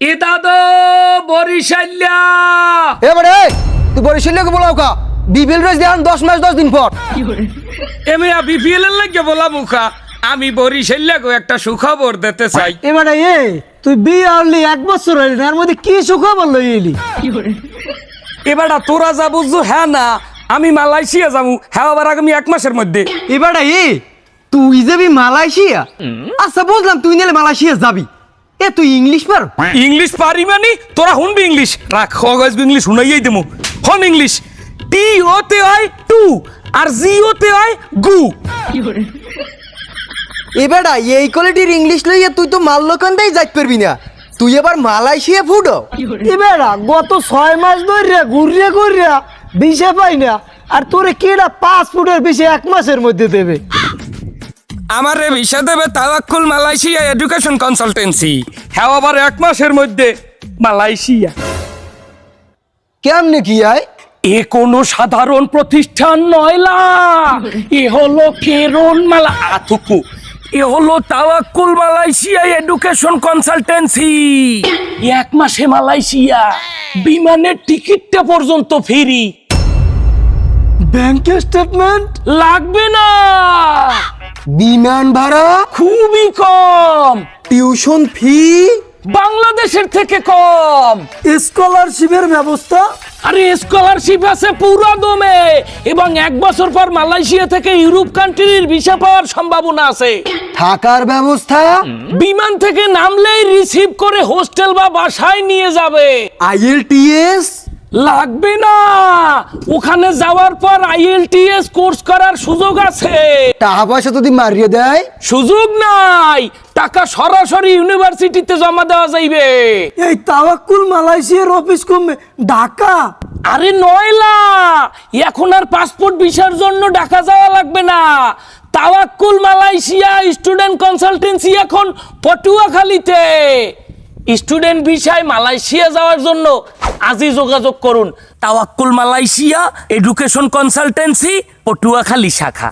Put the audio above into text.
এ দাদা বরিশাল্যা। এবারে তুই বরিশালকে বলাও কা? বিবিএল রেস দেখান দশ মাস দশ দিন পর। এমনি বিপিএল এর লাগে বলা মুখা। আমি বরিশাল্যা গো একটা সুখবর দিতে চাই। এবারে এ তুই বিয়ে হলি এক বছর হইলি এর মধ্যে কি সুখবর লই এলি? এবারটা তোরা যা বুঝছ হ্যাঁ না আমি মালয়েশিয়া যাব। হ্যাঁ আবার আগামী এক মাসের মধ্যে। এবারে এ তুই যাবি মালয়েশিয়া? আচ্ছা বুঝলাম তুই নিলে মালয়েশিয়া যাবি। এ তুই ইংলিশ পার? ইংলিশ পারি মানে? তোরা শুনবি ইংলিশ? রাখ কাগজ ইংলিশ শুনাইয়াই দেবো হন ইংলিশ। টি ওতে হয় টু আর জি ওতে হয় গু এবারে এই কোয়ালিটির ইংলিশ লইয়া তুই তো মাল মাল্যকান্দাই যাইতে পারবি না। তুই এবার মালয়েশিয়া ফুডো এবারে গত ছয় মাস ধরে ঘুরিয়ে ঘুরিয়া দিশে পাই না আর তোরে কেডা পাঁচ ফুটের বেশি এক মাসের মধ্যে দেবে? আমার রে ভিসা দেবে তাওয়াক্কুল মালয়েশিয়া এডুকেশন কনসালটেন্সি। হ্যাঁ আবার এক মাসের মধ্যে মালয়েশিয়া। কেমনে কি আয়? এ কোনো সাধারণ প্রতিষ্ঠান নয়লা এ হলো কেরন মালা আথুকু এ হলো তাওয়াক্কুল মালয়েশিয়া এডুকেশন কনসালটেন্সি। এক মাসে মালয়েশিয়া বিমানের টিকিটটা পর্যন্ত ফ্রি। ব্যাংকের স্টেটমেন্ট? লাগবে না। বিমান ভাড়া? খুবই কম। Tuition fee? বাংলাদেশের থেকে কম। স্কলারশিপের ব্যবস্থা? আরে স্কলারশিপ আছে পুরো দমে এবং এক বছর পর মালয়েশিয়া থেকে ইউরোপ কান্ট্রির ভিসা পাওয়ার সম্ভাবনা আছে। থাকার ব্যবস্থা? বিমান থেকে নামলেই রিসিভ করে হোস্টেল বা বাসায় নিয়ে যাবে। আইএলটিএস? লাগবে না। ওখানে যাওয়ার পর আইএলটিএস কোর্স করার সুযোগ আছে। টাকা পয়সা যদি মারিয়ে দেয়? সুযোগ নাই। টাকা সরাসরি ইউনিভার্সিটিতে জমা দেওয়া যাইবে। এই তাওয়াক্কুল মালয়েশিয়ার অফিস কমবে ঢাকা? আরে নয়লা এখন আর পাসপোর্ট ভিসার জন্য ঢাকা যাওয়া লাগবে না। তাওয়াক্কুল মালয়েশিয়া স্টুডেন্ট কনসালটেন্সি এখন পটুয়াখালীতে। স্টুডেন্ট ভিসায় মালয়েশিয়া যাওয়ার জন্য আজই যোগাযোগ করুন। তাওয়াক্কুল মালয়েশিয়া এডুকেশন কনসালটেন্সি পটুয়াখালী শাখা।